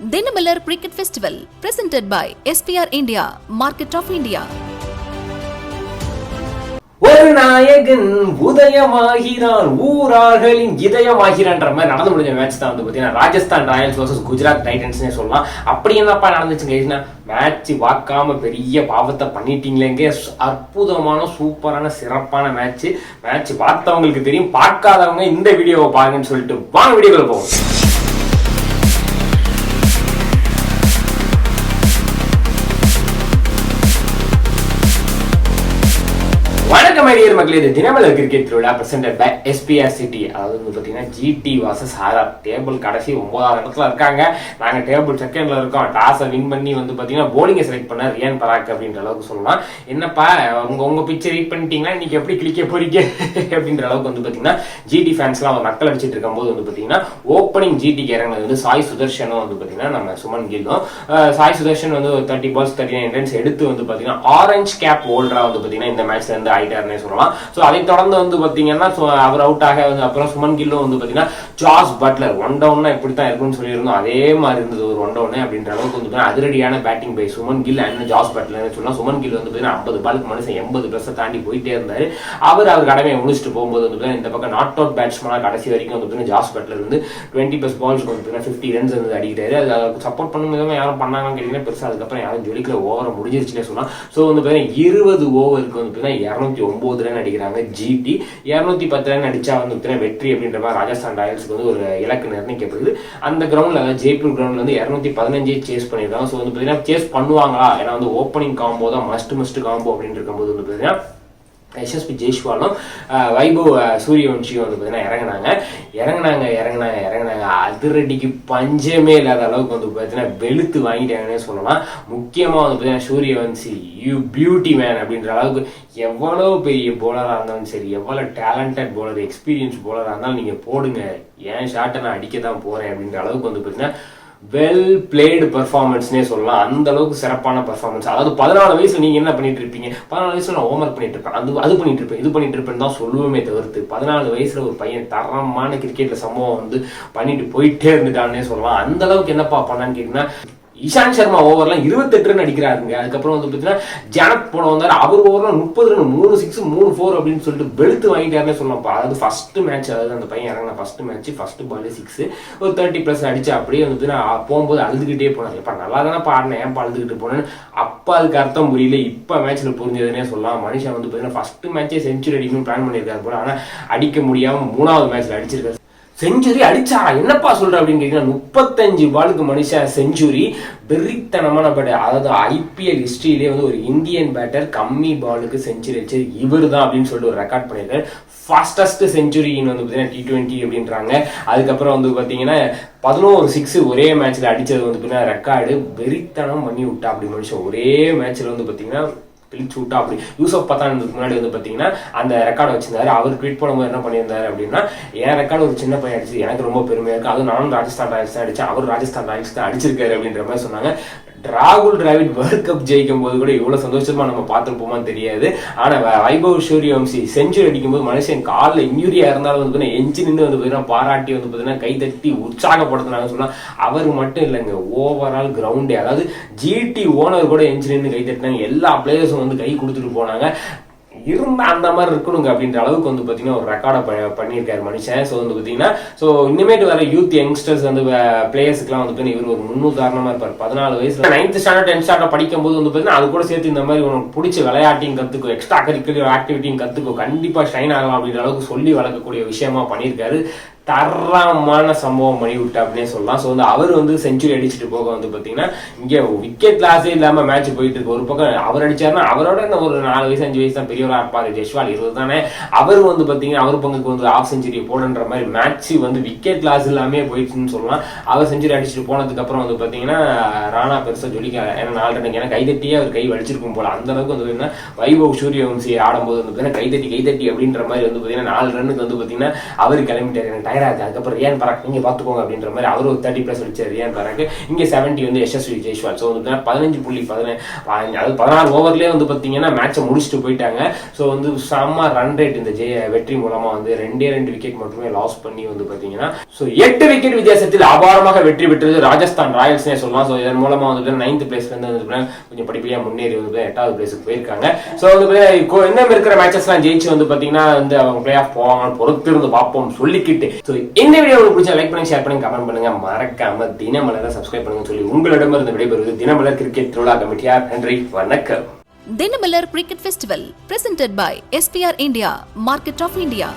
Dinamalar cricket festival presented by SPR India market of India ஒரு நாயகன் உதயமாகிறான் ஊரார்களின் இதயமாகிறான்ற மாதிரி நடந்து முடிஞ்ச மேட்ச் தான் வந்து பார்த்தீங்கன்னா ராஜஸ்தான் ராயல்ஸ் வர்சஸ் குஜராத் டைட்டன்ஸ்னே சொல்லலாம். அப்படி என்னப்பா நடந்துச்சுங்க மேட்ச் பார்க்காம பெரிய பாவத்தை பண்ணிட்டீங்களேங்க. அற்புதமான சூப்பரான சிறப்பான மேட்ச் மேட்ச் பார்த்தவங்களுக்கு தெரியும் பார்க்காதவங்க இந்த வீடியோவை பாருங்கன்னு சொல்லிட்டு வாங்க வீடியோவில் போவோம். நேயர் மக்களே இது தினமலர் கிரிக்கெட் திருவிழா பிரசன்டட் பை எஸ்பிஆர் சிட்டி அதாவது வந்து பார்த்தீங்கன்னா ஜிடி வாசஸ் ஆர்ஆர் டேபிள் கடைசி ஒன்பதாவது இடத்துல இருக்காங்க. நாங்கள் டேபிள் செகண்ட்ல இருக்கோம். டாஸை வின் பண்ணி வந்து பார்த்தீங்கன்னா போலிங்கை செலக்ட் பண்ண ரியான் பராக் அப்படின்ற அளவுக்கு சொல்லலாம். என்னப்பா உங்க உங்க பிக்சர் ரீட் பண்ணிட்டீங்கன்னா இன்னைக்கு எப்படி கிளிக்க போறீங்க? அப்படின்ற அளவுக்கு வந்து பார்த்தீங்கன்னா ஜிடி ஃபேன்ஸ்லாம் ஒரு நக்கல் அடிச்சிட்டு இருக்கும்போது வந்து பார்த்தீங்கன்னா ஓப்பனிங் ஜிடிக்கு இறங்கினது வந்து சாய் சுதர்ஷனும் வந்து பார்த்தீங்கன்னா நம்ம சுமன் கில்லும் சாய் சுதர்ஷன் வந்து ஒரு thirty balls thirty nine runs எடுத்து வந்து பார்த்தீங்கன்னா ஆரஞ்ச் கேப் ஹோல்டராக வந்து பார்த்தீங்கன்னா இந்த மேட்ச்ல இருந்து சொல்லுவோம் சொல்லலாம். ஸோ அதை தொடர்ந்து வந்து பார்த்தீங்கன்னா அவர் அவுட் ஆக வந்து அப்புறம் சுமன் கில்லும் வந்து பார்த்தீங்கன்னா ஜாஸ் பட்லர் ஒன் டவுன்னா இப்படி தான் இருக்கும்னு சொல்லியிருந்தோம். அதே மாதிரி இருந்தது ஒரு ஒன் டவுன் அப்படின்ற அளவுக்கு வந்து அதிரடியான batting by Suman Gill and Jos பட்லர்னு சொல்லலாம். சுமன் கில் வந்து பார்த்தீங்கன்னா ஐம்பது பாலுக்கு மனுஷன் எண்பது ப்ளஸ் தாண்டி போயிட்டே இருந்தாரு. அவர் அவர் கடமையை முடிச்சுட்டு போகும்போது வந்து இந்த பக்கம் நாட் அவுட் பேட்ஸ்மேனாக கடைசி வரைக்கும் வந்து பார்த்தீங்கன்னா ஜாஸ் பட்லர் வந்து டுவெண்ட்டி ப்ளஸ் பால்ஸ் வந்து ஃபிஃப்டி ரன்ஸ் வந்து அடிக்கிறாரு. அது அதுக்கு சப்போர்ட் பண்ணும் விதமாக யாரும் பண்ணாங்கன்னு கேட்டீங்கன்னா பெருசாக அதுக்கப்புறம் யாரும் ஜொலிக்கிற ஓவரை முடிஞ்சிருச்சுன்னே சொல்லலாம். ஸோ வந்து பார்த்தீங்கன்னா இருபது ஓவருக்கு வந்து பார்த்தீங்கன்னா இரநூத்தி ஒன்பது ரன் நடிக்கிறாங்க. ஜிடி இரநூத்தி பத்து ரன் வந்து உத்தின வெற்றி அப்படின்ற மாதிரி ராஜஸ்தான் ராயல்ஸ்க்கு வந்து ஒரு இலக்கு நிர்ணயிக்கப்படுது. அந்த கிரவுண்ட்ல அதாவது ஜெய்ப்பூர் கிரவுண்ட்ல வந்து இரநூத்தி பதினஞ்சே சேஸ் பண்ணியிருக்காங்க. ஸோ வந்து பார்த்தீங்கன்னா சேஸ் பண்ணுவாங்களா? ஏன்னா வந்து ஓப்பனிங் காம்போ தான் மஸ்ட் மஸ்ட் காம்போ அப்படின்னு இருக்கும்போது வந்து பார்த்தீங்கன்னா எஸ்எஸ்பி ஜெய்ஷ்வாலும் வைபவ் சூரியவன்ஷியும் வந்து பார்த்தீங்கன்னா இறங்குனாங்க. இறங்குனாங்க இறங்குனாங்க இறங்கினாங்க. அதிரடிக்கு பஞ்சமே இல்லாத அளவுக்கு வந்து பார்த்தீங்கன்னா வெளுத்து வாங்கிட்டாங்கன்னே சொல்லலாம். முக்கியமாக வந்து பார்த்தீங்கன்னா சூரியவன்சி யூ பியூட்டி மேன் அப்படின்ற அளவுக்கு எவ்வளோ பெரிய போலராக இருந்தாலும் சரி எவ்வளோ டேலண்டட் போலர் எக்ஸ்பீரியன்ஸ் போலராக இருந்தாலும் நீங்கள் போடுங்க. ஏன் ஷாட்டை நான் அடிக்க தான் போகிறேன் அப்படின்ற அளவுக்கு வந்து பார்த்தீங்கன்னா வெல் பிளேடு பர்ஃபார்மன்ஸ்னே சொல்லலாம். அந்த அளவுக்கு சிறப்பான பெர்ஃபார்மன்ஸ் அதாவது பதினாலு வயசுல நீங்க என்ன பண்ணிட்டு இருப்பீங்க? பதினாலு வயசுல நான் ஹோம்ஒர்க் பண்ணிட்டு இருப்பேன். அது அது பண்ணிட்டு இருப்பேன் இது பண்ணிட்டு இருப்பேன் தான் சொல்லுவோமே தவிர்த்து பதினாலு வயசுல ஒரு பையன் தரமான கிரிக்கெட்ல சம்பவம் வந்து பண்ணிட்டு போயிட்டே இருந்துட்டான்னே சொல்லலாம். அந்த அளவுக்கு என்னப்பா பண்ணான்னு கேட்டீங்கன்னா இஷாந்த் சர்மா ஓவர்லாம் இருபத்தெட்டு ரன் அடிக்கிறாருங்க. அதுக்கப்புறம் வந்து பார்த்தீங்கன்னா ஜனத் போன வந்தார் அவர் ஓவர்ல முப்பது ரன் மூணு சிக்ஸ் மூணு ஃபோர் அப்படின்னு சொல்லிட்டு வெளுத்து வாங்கிட்டாருன்னு சொல்லலாம் அதாவது ஃபர்ஸ்ட் மேட்ச் அதாவது அந்த பையன் இறங்கின ஃபர்ஸ்ட் மேட்ச் ஃபர்ஸ்ட் பாலே சிக்ஸ் ஒரு தேர்ட்டி ப்ளஸ் அடிச்சு அப்படியே வந்து நான் போகும்போது அழுதுகிட்டே போனார். எப்போ நல்லா தானே பாடினேன் ஏன் அழுதுகிட்டு போனேன்னு. அப்போ அதுக்கு அர்த்தம் புரியல. இப்போ மேட்ச்சில் புரிஞ்சதுன்னே சொல்லலாம். மனுஷன் வந்து பார்த்தீங்கன்னா ஃபர்ஸ்ட் மேட்சே செஞ்சுரி அடிக்கணும்னு பிளான் பண்ணியிருக்காரு போல. ஆனால் அடிக்க முடியாமல் மூணாவது மேட்ச்சில் அடிச்சிருக்காரு. செஞ்சுரி அடிச்சாரா? என்னப்பா சொல்ற அப்படின்னு கேட்டீங்கன்னா முப்பத்தஞ்சு பாலுக்கு மனுஷன் செஞ்சுரி வெறித்தனமான பேட்டர் அதாவது ஐபிஎல் ஹிஸ்டரியிலே வந்து ஒரு இந்தியன் பேட்டர் கம்மி பாலுக்கு செஞ்சுரி அடிச்சது இவர் தான் அப்படின்னு சொல்லிட்டு ஒரு ரெக்கார்ட் பண்ணியிருக்காரு. ஃபாஸ்டஸ்ட் செஞ்சுரின்னு வந்து பார்த்தீங்கன்னா டி டுவெண்ட்டி அப்படின்றாங்க. அதுக்கப்புறம் வந்து பார்த்தீங்கன்னா பதினோரு சிக்ஸ் ஒரே மேட்ச்ல அடிச்சது வந்து பார்த்தீங்கன்னா ரெக்கார்டு வெறித்தனம் பண்ணி விட்டா அப்படி மனுஷன் ஒரே மேட்ச்ல வந்து பார்த்தீங்கன்னா கிழிச்சு விட்டா அப்படி யூசப் பத்தான் முன்னாடி வந்து பார்த்தீங்கன்னா அந்த ரெக்கார்டு வச்சிருந்தாரு. அவர் ட்வீட் பண்ணும்போது என்ன பண்ணியிருந்தாரு அப்படின்னா என் ரெக்கார்டு ஒரு சின்ன பையன் அடிச்சு எனக்கு ரொம்ப பெருமையாக இருக்கு. அதுவும் நானும் ராஜஸ்தான் ராயல்ஸ் தான் அடிச்சேன். அவர் ராஜஸ்தான் ராயல்ஸ் தான் அடிச்சிருக்காரு அப்படின்ற மாதிரி சொன்னாங்க. ராகுல் டிராவிட் வேர்ல்ட் கப் ஜெயிக்கும் போது கூட இவ்வளவு சந்தோஷமா நம்ம பார்த்துருப்போமான்னு தெரியாது. ஆனா வ- வைபவ் சூரியவம்சி செஞ்சுரி அடிக்கும் போது மனுஷன் காலில் இன்ஜுரியா இருந்தாலும் வந்து பார்த்தீங்கன்னா எஞ்சி நின்று வந்து பார்த்தீங்கன்னா பாராட்டி வந்து பார்த்தீங்கன்னா கை தட்டி உற்சாகப்படுத்தினாங்க சொன்னா அவர் மட்டும் இல்லைங்க. ஓவரால் கிரவுண்டே அதாவது ஜிடி ஓனர் கூட எஞ்சி நின்று கை தட்டினாங்க. எல்லா பிளேயர்ஸும் வந்து கை கொடுத்துட்டு போனாங்க. இருந்தால் அந்த மாதிரி இருக்கணுங்க அப்படின்ற அளவுக்கு வந்து பார்த்தீங்கன்னா ஒரு ரெக்கார்டை ப பண்ணியிருக்காரு மனுஷன். ஸோ வந்து பார்த்தீங்கன்னா ஸோ இனிமேட்டு வர யூத் யங்ஸ்டர்ஸ் வந்து பிளேயர்ஸ்க்குலாம் வந்து இவர் ஒரு முன்னுதாரணமாக இருப்பார். பதினாலு வயசுல நைன்த் ஸ்டாண்டர்ட் டென்த் ஸ்டாண்டர்ட் படிக்கும் போது வந்து பார்த்தீங்கன்னா அது கூட சேர்த்து இந்த மாதிரி உனக்கு பிடிச்ச விளையாட்டையும் கற்றுக்கோ எக்ஸ்ட்ரா கரிக்குலர் ஆக்டிவிட்டியும் கற்றுக்கோ கண்டிப்பாக ஷைன் ஆகலாம் அப்படின்ற அளவுக்கு சொல்லி வளர்க்கக்கூடிய விஷயமா பண்ணியிருக்காரு. தரமான சம்பவம் பண்ணி விட்டு அப்படின்னே சொல்லலாம். ஸோ வந்து அவர் வந்து செஞ்சுரி அடிச்சுட்டு போக வந்து பார்த்தீங்கன்னா இங்கே விக்கெட் லாஸே இல்லாமல் மேட்ச் போயிட்டு இருக்கு. ஒரு பக்கம் அவர் அடிச்சாருன்னா அவரோட இந்த ஒரு நாலு வயசு அஞ்சு வயசு தான் பெரியவராக இருப்பார் ஜெஷ்வால் இருபது தானே. அவர் வந்து பார்த்தீங்கன்னா அவர் பங்குக்கு வந்து ஆஃப் செஞ்சுரி போடன்ற மாதிரி மேட்ச் வந்து விக்கெட் லாஸ் இல்லாமே போயிடுச்சுன்னு சொல்லலாம். அவர் செஞ்சுரி அடிச்சுட்டு போனதுக்கப்புறம் வந்து பார்த்தீங்கன்னா ராணா பெருசாக ஜொலிக்க ஏன்னா நாலு ரன்னுக்கு ஏன்னா கைதட்டியே அவர் கை வலிச்சிருக்கும் போல. அந்த அளவுக்கு வந்து பார்த்தீங்கன்னா வைபவ் சூரியவம்சி ஆடும்போது வந்து பார்த்தீங்கன்னா கைதட்டி கைதட்டி அப்படின்ற மாதிரி வந்து பார்த்தீங்கன்னா நாலு ரன்னுக்கு வந்து பார்த்தீங்கன்னா அவர் கிளம்பிட்டார். எனக்கு ஜெயராஜ் அதுக்கப்புறம் ரியான் பராக் நீங்கள் பார்த்துக்கோங்க அப்படின்ற மாதிரி அவரு ஒரு தேர்ட்டி ப்ளஸ் அடிச்சார் ரியான் பராக் இங்கே செவன்டி வந்து யஷஸ்வி ஜெய்ஸ்வால் ஸோ வந்து பதினஞ்சு புள்ளி பதினஞ்சு அதாவது பதினாறு ஓவர்லேயே வந்து பார்த்தீங்கன்னா மேட்சை முடிச்சுட்டு போயிட்டாங்க. ஸோ வந்து செம்ம ரன் ரேட் இந்த ஜெய வெற்றி மூலமாக வந்து ரெண்டே ரெண்டு விக்கெட் மட்டுமே லாஸ் பண்ணி வந்து பார்த்தீங்கன்னா ஸோ எட்டு விக்கெட் வித்தியாசத்தில் அபாரமாக வெற்றி பெற்றது ராஜஸ்தான் ராயல்ஸ்னே சொல்லலாம். ஸோ இதன் மூலமாக வந்து நைன்த் பிளேஸ்லேருந்து வந்து கொஞ்சம் படிப்படியாக முன்னேறி வந்து எட்டாவது பிளேஸுக்கு போயிருக்காங்க. ஸோ வந்து இப்போ இன்னும் இருக்கிற மேட்சஸ்லாம் ஜெயிச்சு வந்து பார்த்தீங்கன்னா வந்து அவங்க பிளே ஆஃப் போவாங்கன்னு பொறுத்து இருந்து பார்ப்போம் சொல்லிக்கிட்டு ஸோ இந்த வீடியோ உங்களுக்கு பிடிச்சா லைக் பண்ணி ஷேர் பண்ணி கமெண்ட் பண்ணுங்க. மறக்காம தினமலரை சப்ஸ்கிரைப் பண்ணுங்க சொல்லி உங்களிடமிருந்து விடைபெறுவது தினமலர் கிரிக்கெட் திருவிழா கமிட்டியார் நன்றி வணக்கம். Dinamalar cricket festival presented by SPR India market of India